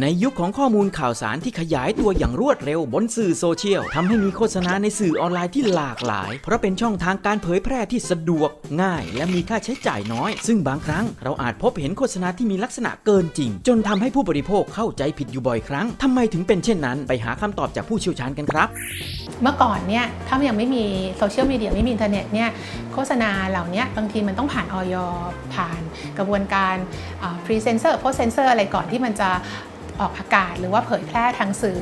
ในยุคของข้อมูลข่าวสารที่ขยายตัวอย่างรวดเร็วบนสื่อโซเชียลทำให้มีโฆษณาในสื่อออนไลน์ที่หลากหลาย เพราะเป็นช่องทางการเผยแพร่ที่สะดวกง่าย และมีค่าใช้จ่ายน้อย ซึ่งบางครั้งเราอาจพบเห็นโฆษณาที่มีลักษณะเกินจริง จนทำให้ผู้บริโภคเข้าใจผิดอยู่บ่อยครั้งทำไมถึงเป็นเช่นนั้น ไปหาคำตอบจากผู้เชี่ยวชาญกันครับ เมื่อก่อนเนี่ยถ้ายังไม่มีโซเชียลมีเดียไม่มีอินเทอร์เน็ตเนี่ยโฆษณาเหล่านี้บางทีมันต้องผ่านออยผ่านกระบวนการพรีเซนเซอร์โพสเซนเซอร์อะไรก่อนที่มันจะ ออกอากาศ หรือว่าเผยแพร่ทางสื่อ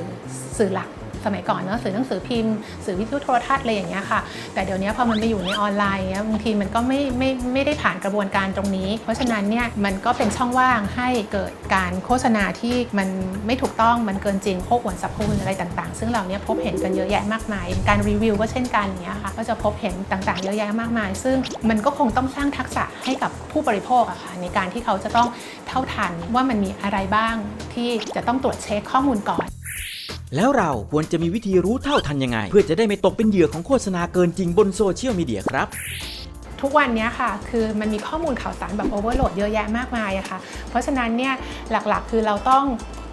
สื่อหลัก สมัยก่อนเนอะสื่อหนังสือพิมพ์สื่อวิทยุโทรทัศน์อะไรอย่างเงี้ยค่ะ แต่เดี๋ยวนี้พอมันไปอยู่ในออนไลน์เนี้ยบางทีมันก็ไม่ไม่ไม่ได้ผ่านกระบวนการตรงนี้ เพราะฉะนั้นเนี่ยมันก็เป็นช่องว่างให้เกิดการโฆษณาที่มันไม่ถูกต้องมันเกินจริงโคอวดสรรพคุณอะไรต่างๆ ซึ่งเราเนี่ยพบเห็นกันเยอะแยะมากมาย การรีวิวก็เช่นกันอย่างเงี้ยค่ะก็จะพบเห็นต่างๆ เยอะแยะมากมาย ซึ่งมันก็คงต้องสร้างทักษะให้กับผู้บริโภคอะค่ะในการที่เขาจะต้องเท่าทันว่ามันมีอะไรบ้างที่จะต้องตรวจเช็คข้อมูลก่อน แล้วเราควรจะมีวิธีรู้เท่าทันยังไง เพื่อจะได้ไม่ตกเป็นเหยื่อของโฆษณาเกินจริงบนโซเชียลมีเดียครับ ทุกวันนี้ค่ะ คือมันมีข้อมูลข่าวสารแบบโอเวอร์โหลดเยอะแยะมากมายอะค่ะ เพราะฉะนั้นเนี่ยหลักๆ คือเราต้อง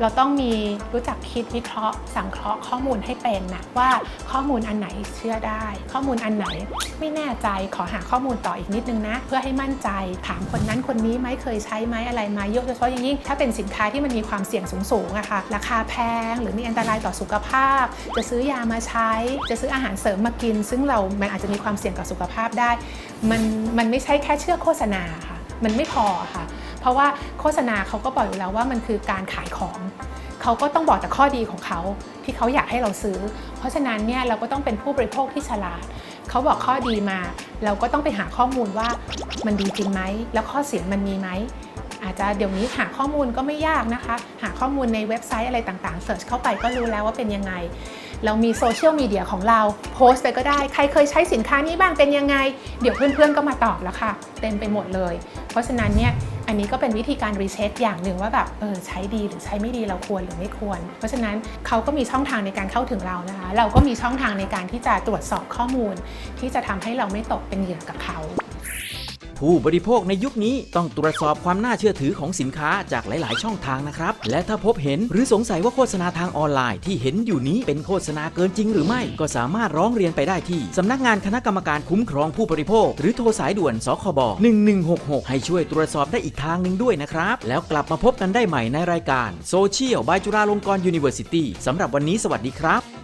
เราต้องมีรู้จักคิดวิเคราะห์ สังเคราะห์ข้อมูลให้เป็นนะว่าข้อมูลอันไหนเชื่อได้ ข้อมูลอันไหนไม่แน่ใจขอหาข้อมูลต่ออีกนิดนึงนะ เพื่อให้มั่นใจถามคนนั้นคนนี้ไหมเคยใช้ไหมอะไรไหมาโดยเฉพาะอย่างยิ่งถ้าเป็นสินค้าที่มันมีความเสี่ยงสูงๆอะค่ะราคาแพงหรือมีอันตรายต่อสุขภาพ จะซื้อยามาใช้ จะซื้ออาหารเสริมมากิน ซึ่งเรามันอาจจะมีความเสี่ยงกับสุขภาพได้ มันมันไม่ใช่แค่เชื่อโฆษณาค่ะ มันไม่พอค่ะ เพราะว่าโฆษณาเขาก็บอกอยู่แล้วว่ามันคือการขายของเขาก็ต้องบอกแต่ข้อดีของเขาที่เขาอยากให้เราซื้อ เพราะฉะนั้นเนี่ยเราก็ต้องเป็นผู้บริโภคที่ฉลาดเขาบอกข้อดีมา เราก็ต้องไปหาข้อมูลว่ามันดีจริงไหมแล้วข้อเสียมันมีไหมอาจจะเดี๋ยวนี้หาข้อมูลก็ไม่ยากนะคะ หาข้อมูลในเว็บไซต์อะไรต่างๆเสิร์ชเข้าไปก็รู้แล้วว่าเป็นยังไง เรามีโซเชียลมีเดียของเราโพสต์ไปก็ได้ ใครเคยใช้สินค้านี้บ้างเป็นยังไง เดี๋ยวเพื่อนๆก็มาตอบแล้วค่ะ เต็มไปหมดเลย เพราะฉะนั้นเนี่ยอันนี้ก็เป็นวิธีการรีเช็คอย่างหนึ่งว่าแบบเออใช้ดีหรือใช้ไม่ดีเราควรหรือไม่ควร เพราะฉะนั้นเขาก็มีช่องทางในการเข้าถึงเรานะคะ เราก็มีช่องทางในการที่จะตรวจสอบข้อมูล ที่จะทำให้เราไม่ตกเป็นเหยื่อกับเขา ผู้บริโภคในยุคนี้ต้องตรวจสอบความน่าเชื่อถือของสินค้าจากหลาย ๆ ช่องทางนะครับ และถ้าพบเห็นหรือสงสัยว่าโฆษณาทางออนไลน์ที่เห็นอยู่นี้เป็นโฆษณาเกินจริงหรือไม่ ก็สามารถร้องเรียนไปได้ที่สำนักงานคณะกรรมการคุ้มครองผู้บริโภค หรือโทรสายด่วนสคบ1166 ให้ช่วยตรวจสอบได้อีกทางหนึ่งด้วยนะครับ แล้วกลับมาพบกันได้ใหม่ในรายการโซเชียลบายจุฬาลงกรณ์ยูนิเวอร์ซิตี้สำหรับวันนี้สวัสดีครับ